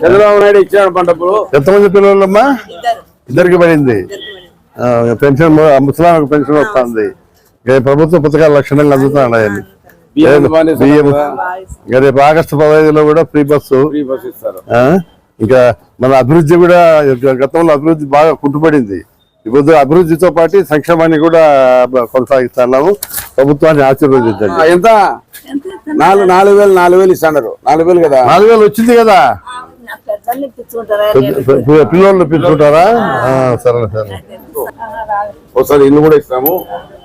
చంద్రబాబు నాయుడు ఇచ్చాడు పంటప్పుడు ఎంతమంది పిల్లలమ్మా? ఇద్దరు. ఇద్దరికి పడింది. పెన్షన్ ముసలాంకు పెన్షన్ వస్తుంది. ఇక ప్రభుత్వ పథకాలు లక్షణంగా అందుతున్నాయి బియ్యం రేపు ఆగస్టు పదహైదులో కూడా ఫ్రీ బస్సు? ఇంకా మన అభివృద్ధి కూడా గతంలో అభివృద్ధి బాగా కుంటుపడింది. ఇప్పుడు అభివృద్ధితో పాటు సంక్షేమాన్ని కూడా కొనసాగిస్తున్నాము ప్రభుత్వాన్ని ఆశీర్వదించండి ఎంత? నాలుగు నాలుగు వేలు నాలుగు వేలు ఇస్తాడు నాలుగు వేలు కదా. నాలుగు వేలు వచ్చింది కదా? పిల్లలు పిలుచుకుంటారా ఆ, సరే సరే. ఒకసారి ఇల్లు కూడా ఇస్తాము.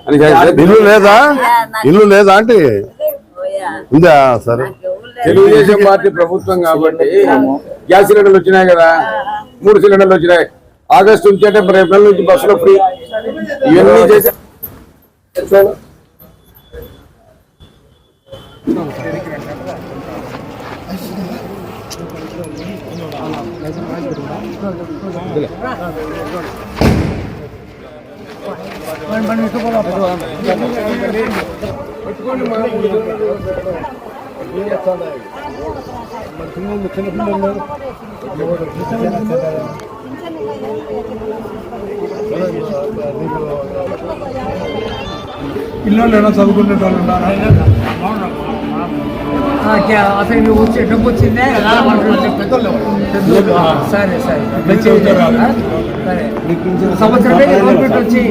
అని ఇల్లు లేదా? ఇల్లు లేదా అంటే ఉందా? సరే. తెలుగుదేశం పార్టీ ప్రభుత్వం కాబట్టి గ్యాస్ సిలిండర్లు వచ్చినాయి కదా. మూడు సిలిండర్లు వచ్చినాయి. ఆగస్టు నుంచి అంటే రేపు నెల నుంచి బస్సులో ఫ్రీ. ఇవన్నీ చేసి పిల్లలు ఏమైనా చదువుకునే వాళ్ళు ఉన్నారా అసలు నువ్వు వచ్చి డబ్బు వచ్చిందే. సరే సరే? సరే సంవత్సరమే గవర్నమెంట్ వచ్చి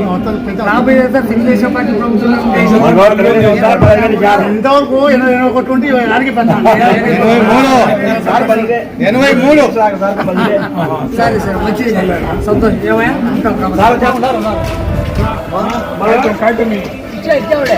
రాబోయే తెలుగుదేశం పార్టీ ప్రభుత్వం ఇంతవరకు ఎనభై ఒకటి ఉంటే ఆడికి ఎనభై మూడు సరే సరే మంచిది సంతోషం ఏమయ్యా ఇచ్చే ఇచ్చేవాడే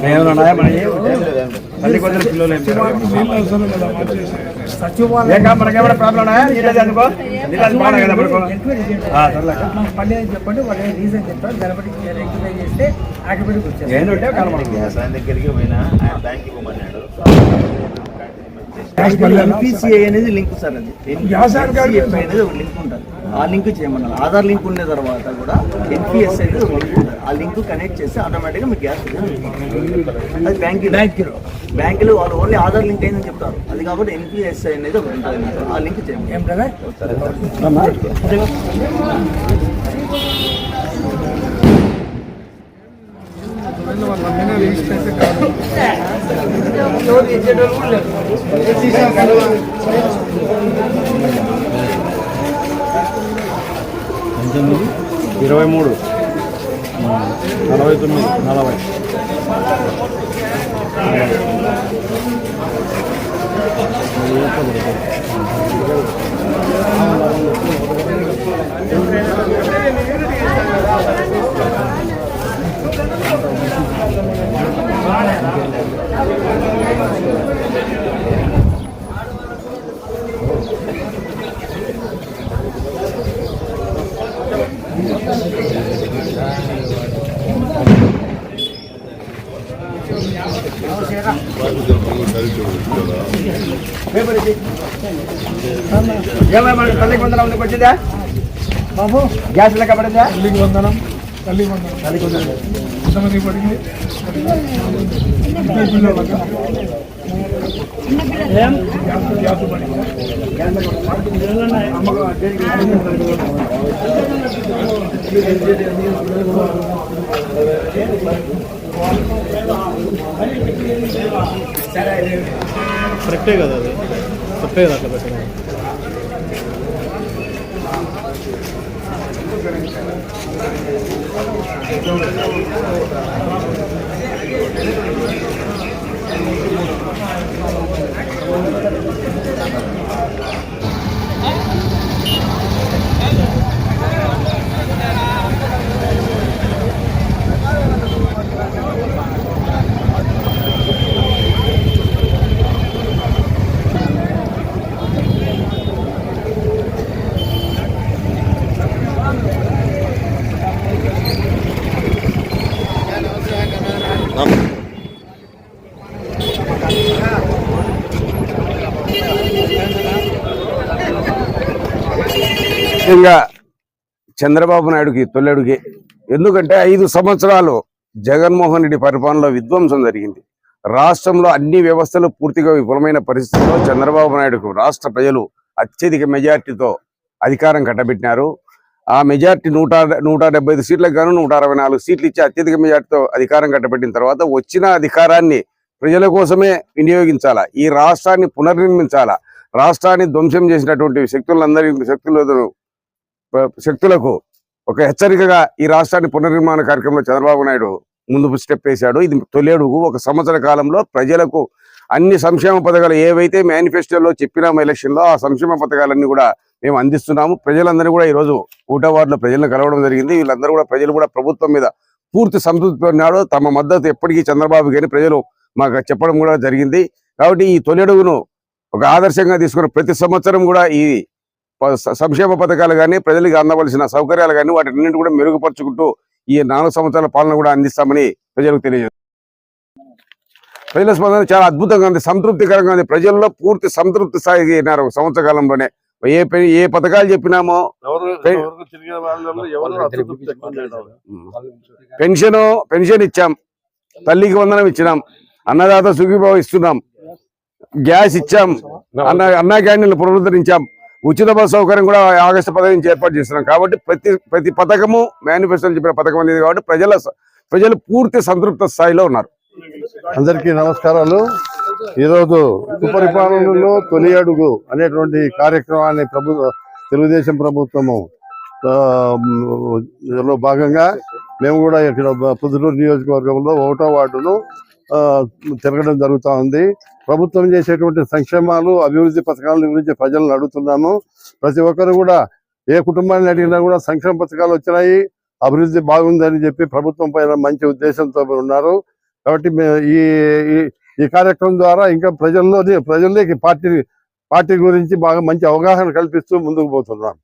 మహిళలకు బస్సు కూడా నీళ్ళు కదా మనకేమైనా ప్రాబ్లం పండుగ చెప్పండి వాళ్ళు రీజన్ చెప్తారు దాన్ని బట్టి రెక్టిఫై చేస్తే ఆటోమేటిక్ వచ్చేది గ్యాస్ ఆయన దగ్గరికి పోయినా ఆయన బ్యాంక్ ఇవ్వమన్నాడు ఎన్పిసిఐ అనేది లింక్ సార్ అది అనేది లింక్ ఉంటుంది. ఆ లింక్ చేయమన్నారు. ఆధార్ లింక్ ఉన్న తర్వాత కూడా ఎన్పిఎస్ ఆ లింక్ కనెక్ట్ చేస్తే ఆటోమేటిక్గా మీకు గ్యాస్ అది బ్యాంక్ బ్యాంకులో బ్యాంకులో వాళ్ళు ఓన్లీ ఆధార్ లింక్ అయిందని చెప్తారు. అది కాబట్టి ఎన్పిఎస్ఐ అనేది ఒకటి ఉంటుంది. ఆ లింక్ చేయమని పద్దెనిమిది ఇరవై మూడు నలభై తొమ్మిది నలభై చెప్పదు తల్లికి వందనం ఉంది వచ్చిందా బాబు గ్యాస్ లెక్క పడిందా తల్లికి వందనం తల్లికి వందనం తల్లికి వందనం ఎంతమంది పడింది ఇద్దరు పిల్లలకి గ్యాస్ 不定な形の。ముఖ్యంగా చంద్రబాబు నాయుడుకి తొలెడుగే ఎందుకంటే ఐదు సంవత్సరాలు జగన్మోహన్ రెడ్డి పరిపాలనలో విధ్వంసం జరిగింది. రాష్ట్రంలో అన్ని వ్యవస్థలు పూర్తిగా విఫలమైన పరిస్థితుల్లో చంద్రబాబు నాయుడుకు రాష్ట్ర ప్రజలు అత్యధిక మెజార్టీతో అధికారం కట్టబెట్టినారు. ఆ మెజార్టీ నూట నూట డెబ్బై ఐదు సీట్లకు గాను నూట అరవై నాలుగు సీట్లు ఇచ్చి అత్యధిక మెజార్టీతో అధికారం కట్టబెట్టిన తర్వాత వచ్చిన అధికారాన్ని ప్రజల కోసమే వినియోగించాలా? ఈ రాష్ట్రాన్ని పునర్నిర్మించాలా? రాష్ట్రాన్ని ధ్వంసం చేసినటువంటి శక్తులందరి శక్తులను శక్తులకు ఒక హెచ్చరికగా ఈ రాష్ట్రాన్ని పునర్నిర్మాణ కార్యక్రమంలో చంద్రబాబు నాయుడు ముందు స్టెప్ వేశాడు. ఇది తొలి అడుగు. ఒక సంవత్సర కాలంలో ప్రజలకు అన్ని సంక్షేమ పథకాలు ఏవైతే మేనిఫెస్టోలో చెప్పినాము ఎలక్షన్లో ఆ సంక్షేమ పథకాలన్నీ కూడా మేము అందిస్తున్నాము. ప్రజలందరూ కూడా ఈరోజు ఊటా వార్డులో ప్రజలను కలవడం జరిగింది. వీళ్ళందరూ కూడా ప్రజలు కూడా ప్రభుత్వం మీద పూర్తి సంతృప్తి ఉన్నాడు తమ మద్దతు ఎప్పటికీ చంద్రబాబు కానీ ప్రజలు మాకు చెప్పడం కూడా జరిగింది. కాబట్టి ఈ తొలి అడుగును ఒక ఆదర్శంగా తీసుకున్న ప్రతి సంవత్సరం కూడా ఈ సంక్షేమ పథకాలు కానీ ప్రజలకు అందవలసిన సౌకర్యాలు కానీ వాటిని కూడా మెరుగుపరుచుకుంటూ ఈ నాలుగు సంవత్సరాల పాలన కూడా అందిస్తామని ప్రజలకు తెలియజేస్తారు ప్రజల స్పందన చాలా అద్భుతంగా ఉంది. సంతృప్తికరంగా ఉంది. ప్రజల్లో పూర్తి సంతృప్తి ఒక సంవత్సర కాలంలోనే. ఏ పె- ఏ పథకాలు చెప్పినామో పెన్షన్ పెన్షన్ ఇచ్చాం. తల్లికి వందనం ఇచ్చినాం. అన్నదాత సుఖీభావ ఇస్తున్నాం. గ్యాస్ ఇచ్చాం. అన్న అన్నా క్యాంటీన్లు పునరుద్ధరించాం. ఉచిత బస్సు సౌకర్యం కూడా ఆగస్టు పదవి నుంచి ఏర్పాటు చేస్తున్నాం. కాబట్టి ప్రతి ప్రతి పథకము మేనిఫెస్టోలో చెప్పిన పథకం అనేది కాబట్టి ప్రజల ప్రజలు పూర్తి సంతృప్త స్థాయిలో ఉన్నారు. అందరికీ నమస్కారాలు. ఈరోజు ఉపరిపాలనలో తొలి అడుగు అనేటువంటి కార్యక్రమాన్ని ప్రభు తెలుగుదేశం ప్రభుత్వము ఆ, లో భాగంగా మేము కూడా ఇక్కడ పుదులూరు నియోజకవర్గంలో ఒకటో వార్డును తిరగడం జరుగుతూ ఉంది. ప్రభుత్వం చేసేటువంటి సంక్షేమాలు అభివృద్ధి పథకాల గురించి ప్రజలను అడుగుతున్నాము. ప్రతి ఒక్కరు కూడా ఏ కుటుంబాన్ని అడిగినా కూడా సంక్షేమ పథకాలు వచ్చినాయి అభివృద్ధి బాగుందని చెప్పి ప్రభుత్వం పైన మంచి ఉద్దేశంతో ఉన్నారు. కాబట్టి ఈ ఈ- ఈ కార్యక్రమం ద్వారా ఇంకా ప్రజల్లో ప్రజల్లోకి పార్టీ పార్టీ గురించి బాగా మంచి అవగాహన కల్పిస్తూ ముందుకు పోతున్నాం.